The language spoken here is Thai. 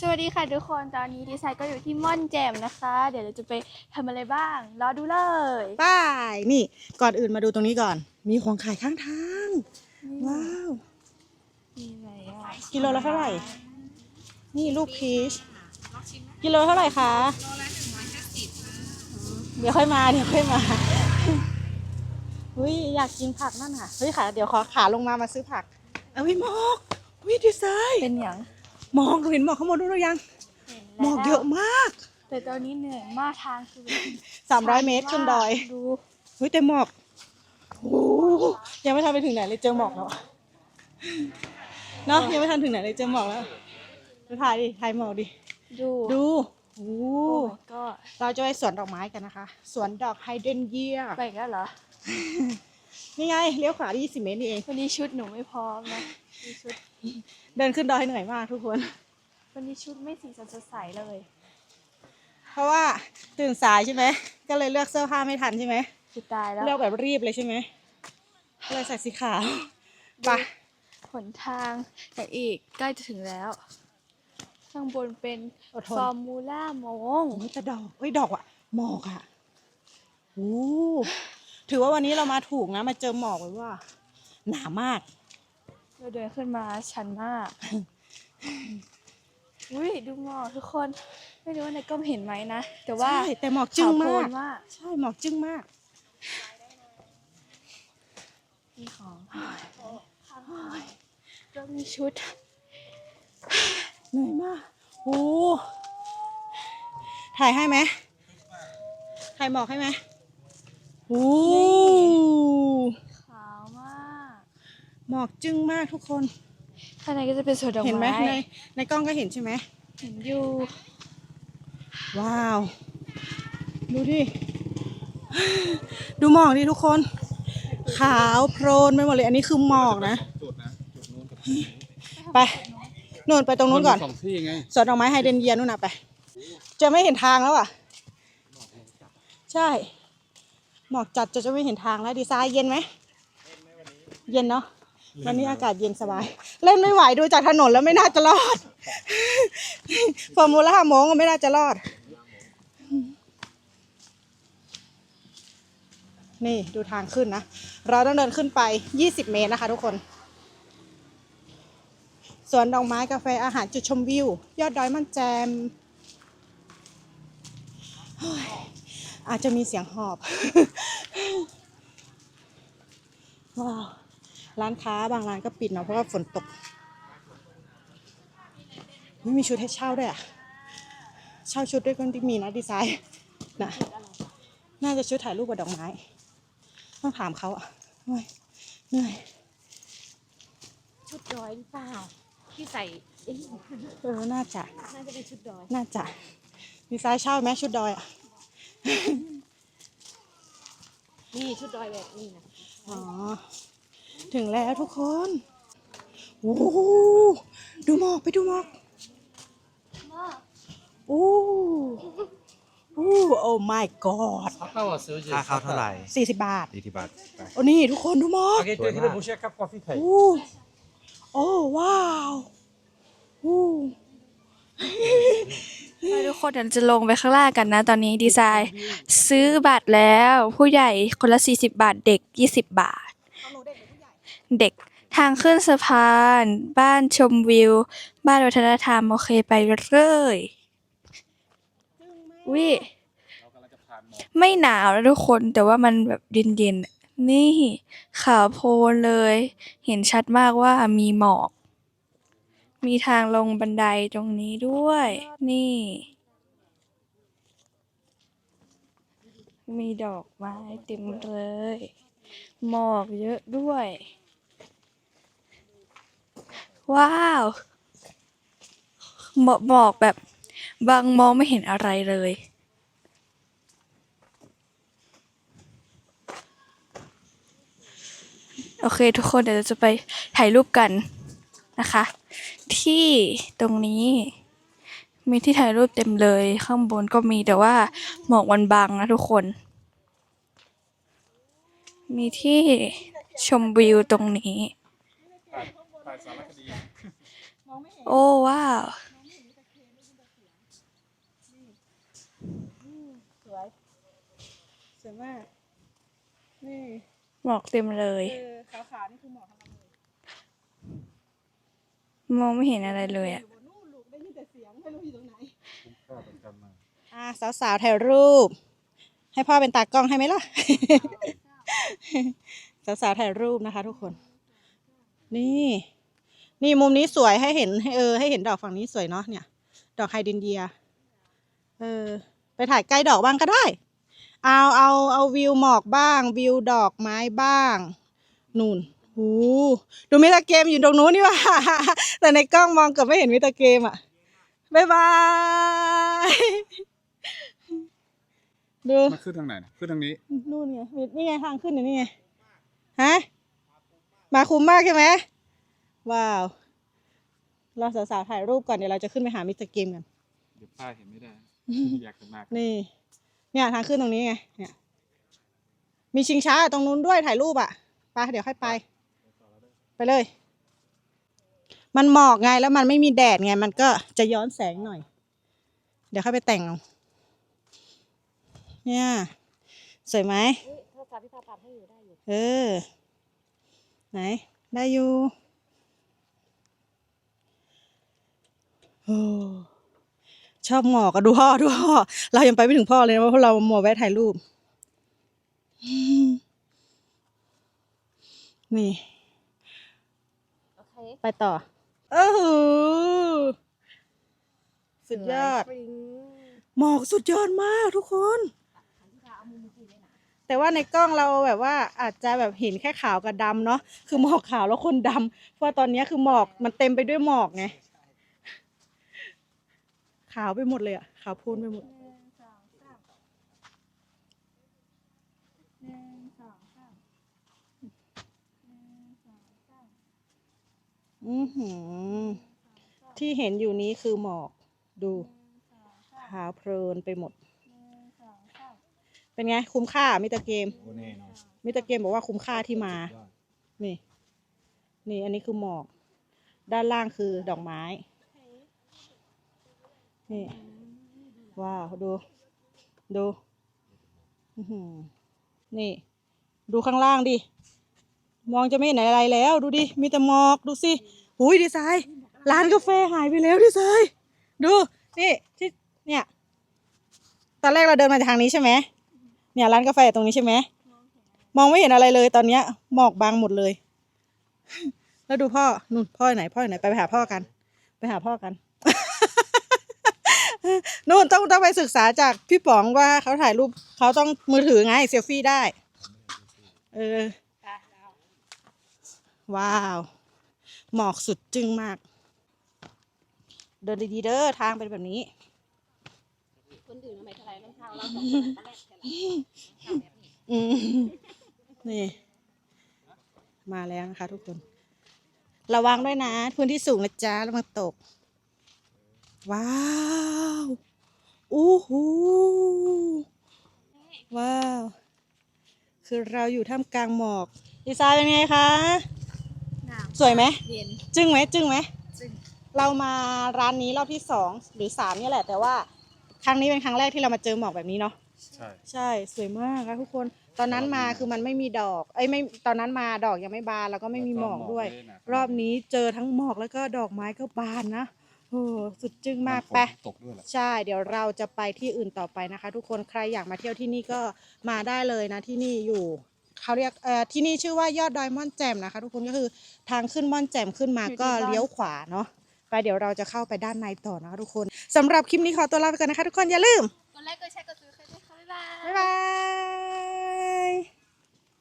สวัสดีค่ะทุกคน ตอนนี้ดีไซน์ก็อยู่ที่ม่อนแจ่มนะคะ เดี๋ยวเราจะไปทำอะไรบ้าง รอดูเลยไป้ายนี่ ก่อนอื่นมาดูตรงนี้ก่อน มีของขายข้างทาง ว้าว มีอะไรอะกิโลละเท่าไหร่ นี่ลูกพีช กิโลเท่าไหร่คะ เดี๋ยวค่อยมา เดี๋ยวค่อยมาอุ้ยอยากกินผักนั่นค่ะ เฮ้ยค่ะ เดี๋ยวขอขาลงมามาซื้อผัก เอาวิหมอกวิดีไซน์เป็นอย่าง หมอกเราเห็นหมอกข้างบนด้วยหรือยังหมอกเยอะมาก แต่ตอนนี้เหนื่อยมากทางคือ300เมตรขึ้นดอยดูเฮ้ยแต่หมอกโอ้โหยังไม่ทันไปถึงไหนเลยเจอหมอกแล้วอะเนาะยังไม่ทันถึงไหนเลยเจอหมอกแล้วดูถ่ายดิถ่ายหมอกดิดูดูโอ้โอ้ my god เราจะไปสวนดอกไม้กันนะคะ สวนดอกไฮเดรนเยียไปอีกแล้วเหรอนี่ไงเลี้ยวขวาที่20เมตรนี่เองวันนี้ชุดหนูไม่พร้อมนะมีชุด เดินขึ้นดอยเหนื่อยมากทุกคน วันนี้ชุดไม่สีสันสดใสเลย เพราะว่าตื่นสายใช่ไหม ก็เลยเลือกเสื้อผ้าไม่ทันใช่ไหมสุดตายแล้วเลือกแบบรีบเลยใช่ไหมก็เลยใส่สีขาวไปะหนทางแต่อีกใกล้จะถึงแล้ว ข้างบนเป็นอดทนฟอร์มูล่ามง โอ้ยแต่ดอกเฮ้ยดอกอะหมอกอะโอ้ถือว่าวันนี้เรามาถูกนะ มาเจอหมอกเลยว่า หนามาก เราเดินขึ้นมาชันมาก อุ้ยดูหมอกทุกคน ไม่รู้ว่าในกล้องเห็นไหมนะ แต่ว่าใช่แต่หมอกจึ้งขวโพลมากนมาก ใช่หมอกจึ้งมากมีของก็มีชุดเหนื่อยมากโอ้ถ่ายให้ไหมถ่ายหมอกให้ไหมโอ้ขาวมาก หมอกจึ้งมากทุกคน ข้างในก็จะเป็นสวนดอกเห็นไหมไม้ในในกล้องก็เห็นใช่ไหม เห็นอยู่ว้าว ดูดิ ดูหมอกดิทุกคน ขาวโพลนไปหมดเลย อันนี้คือหมอกนะ จุดนะจุดนู้นกับไปนู่นไปตรงนู้นก่อน มัมีสองที่ไงสวนดอกไม้ไฮเดรนเยียนู่นน่ะไป จะไม่เห็นทางแล้วอะ ใช่ หมอกจัดจะจะไม่เห็นทางแล้วดีไซน์เย็นไหม เย็นเนาะ วันนี้อากาศเย็นสบาย เล่นไม่ไหวดูจากถนนแล้วไม่น่าจะรอดฟอร์มูล่าโมงก็ไม่น่าจะรอด นี่ดูทางขึ้นนะ เราต้องเดินขึ้นไป 20 เมตรนะคะทุกคน สวนดอกไม้กาแฟอาหารจุดชมวิว ยอดดอยมันแจม อาจจะมีเสียงหอบ ว้าว ร้านค้าบางร้านก็ปิดเนาะเพราะว่าฝนตกไม่มีชุดให้เช่าด้วยอะเช่าชุดด้วยก็ที่มีนะดีไซน์นะน่าจะชุดถ่ายรูปกับดอกไม้ ต้องถามเขาอะโอ้ยเหนื่อยชุดดอยหรือเปล่าที่ใส่เอ๊ะเออน่าจะน่าจะเป็นชุดดอยน่าจะดีไซน์เช่าไหมชุดดอยอะนี่ชุดดอยแบบนี้นะอ๋อ ถึงแล้วทุกคนโอ้โหดูหมอกไปดูหมอกโอ้โอ้โอ้ my god ค่าเข้าเท่าไหร่สี่สิบบาทสี่สิบบาทไปโอ้นี่ทุกคนดูหมอก Oké, terug in de boucher, kap koffie โอ้โอ้ว้าวโอ้ไปทุกคนเดี๋ยวจะลงไปข้างล่างกันนะ ตอนนี้ดีไซน์ ซื้อบัตรแล้วผู้ใหญ่คนละ 40 บาทเด็ก 20 บาท เด็ก ทางขึ้นสะพาน บ้านชมวิว บ้านวัฒนธรรม โอเคไปเลยวิไม่หนาวนะทุกคนแต่ว่ามันแบบเย็นๆ นี่ขาวโพลเลย เห็นชัดมากว่ามีหมอก มีทางลงบันไดตรงนี้ด้วย นี่ มีดอกไม้เต็มเลย หมอกเยอะด้วย ว้าวหมอกหมอกแบบบางมองไม่เห็นอะไรเลย โอเคทุกคนเดี๋ยวเราจะไปถ่ายรูปกันนะคะ ที่ตรงนี้ มีที่ถ่ายรูปเต็มเลยข้างบนก็มีแต่ว่าหมอกวันบังนะทุกคน มีที่ชมวิวตรงนี้ สารคดี โอ้ว้าว สวย สวยมาก นี่หมอกเต็มเลยขาวขนี่คือหมอกทั้งนั้มองไม่เห็นอะไรเลยออะสาวสาวถ่ายรูป ให้พ่อเป็นตากล้องให้ไหมล่ะ สาวสาวถ่ายรูปนะคะ ทุกคน นี่ นี่มุมนี้สวยให้เห็นให้เออให้เห็นดอกฝั่งนี้สวยเนาะเนี่ย ดอกไฮเดรนเยีย เออ ไปถ่ายใกล้ดอกบ้างก็ได้ เอาเอาเอาวิวหมอกบ้าง วิวดอกไม้บ้าง นู่นหูดูมิสเตอร์เกมอยู่ตรงนู้นนี่หว่า แต่ในกล้องมองเกือบไม่เห็นมิสเตอร์เกมอะบ๊ายบาย ดูมาขึ้นทางไหนนะขึ้นทางนี้ นู่นไงมีนี่ไงทางขึ้นอยู่นี่ไง ฮะ มาคุ้มมากใช่ไหม ว้าว เราสาวๆถ่ายรูปก่อนเดี๋ยวเราจะขึ้นไปหามิสเตอร์เกมกัน เดี๋ยวป้าเห็นไม่ได้ อยากจะมากนี่ เนี่ยทางขึ้นตรงนี้ไง เนี่ย มีชิงช้าตรงนู้นด้วยถ่ายรูปอะไปเดี๋ยวค่อยไป ไปเลย มันหมอกไงแล้วมันไม่มีแดดไง มันก็จะย้อนแสงหน่อย เดี๋ยวค่อยไปแต่งเอาเนี่ย สวยไหมเฮ้ยโทรศัพท์พี่พาปรับให้อยู่ได้อยู่เออ ไหน ได้อยู่โอ้ ชอบหมอกอะดูพ่อดูพ่อเรายังไปไม่ถึงพ่อเลยนะเพราะเราหมอแวะถ่ายรูปอืมนี่โอเคไปต่อเออหือสุดยอดฟริ้งหมอกสุดยอดมากทุกคน แต่ว่าในกล้องเราแบบว่าอาจจะแบบเห็นแค่ขาวกับดำเนาะคือหมอกขาวแล้วคนดำเพราะตอนนี้คือหมอกมันเต็มไปด้วยหมอกไง ขาวไปหมดเลยอะขาวโพลนไปหมดอือหือ ที่เห็นอยู่นี้คือหมอกดูขาวโพลินไปหมดเป็นไง คุ้มค่ามิตรเกม โอ้แน่นอนมิตรเกมบอกว่าคุ้มค่าที่มายอด นี่ นี่ อันนี้คือหมอก ด้านล่างคือดอกไม้ นี่ ว้าว ดู ดูนี่ ดูข้างล่างดิ มองจะไม่เห็นอะไรแล้ว ดูดิ มีแต่หมอก ดูสิหุยดีไซน์ ร้านกาแฟหายไปแล้วดีไซน์ ดู นี่ที่เนี่ย ตอนแรกเราเดินมาจากทางนี้ใช่ไหม เนี่ยร้านกาแฟตรงนี้ใช่ไหม มองไม่เห็นอะไรเลยตอนเนี้ย หมอกบังหมดเลย แล้วดูพ่อ นู่นพ่อไหน พ่อไหน ไปไปหาพ่อกัน ไปหาพ่อกัน นู่นต้องต้องไปศึกษาจากพี่ป๋องว่าเขาถ่ายรูปเขาต้องมือถือไงเซลฟี่ได้ เออ ว้าว หมอกสุดจึ้งมาก เดินดีๆเด้อทางเป็นแบบนี้ คนอื่นทำไมเท่าไหร่น้ำเท้าเราสองคนตอนแรกแค่ไหนอืมนี่ มาแล้วนะคะ ทุกคน ระวังด้วยนะ พื้นที่สูงนะจ๊ะระวังตก ว้าว อู้หูว้าว คือเราอยู่ท่ามกลางหมอกดีไซน์เป็นไงคะ สวยไหมเย็นจึ้งไหมจึ้งไหมจึ้งเรามาร้านนี้รอบที่สองหรือสามเนี่ยแหละ แต่ว่าครั้งนี้เป็นครั้งแรกที่เรามาเจอหมอกแบบนี้เนาะใช่ใช่สวยมากนะทุกคนตอนนั้นมาคือมันไม่มีดอกเอ้ยไม่ตอนนั้นมาดอกยังไม่บานแล้วก็ไม่มีหมอกด้วย รอบนี้เจอทั้งหมอกแล้วก็ดอกไม้ก็บานนะ โอ้สุดจึ้งมากไปตกด้วยแหละ ใช่ เดี๋ยวเราจะไปที่อื่นต่อไปนะคะ ทุกคนใครอยากมาเที่ยวที่นี่ก็มาได้เลยนะที่นี่อยู่เขาเรียกเอ่อที่นี่ชื่อว่ายอดดอยม่อนแจ่มนะคะ ทุกคนก็คือทางขึ้นม่อนแจ่มขึ้นมาก็เลี้ยวขวาเนาะไปเดี๋ยวเราจะเข้าไปด้านในต่อนะคะทุกคนสำหรับคลิปนี้ขอตัวลาไปก่อนนะคะ ทุกคนอย่าลืมกดไลค์กดแชร์กดซับสไครต์ด้วยค่ะบ๊ายบาย บ๊ายบาย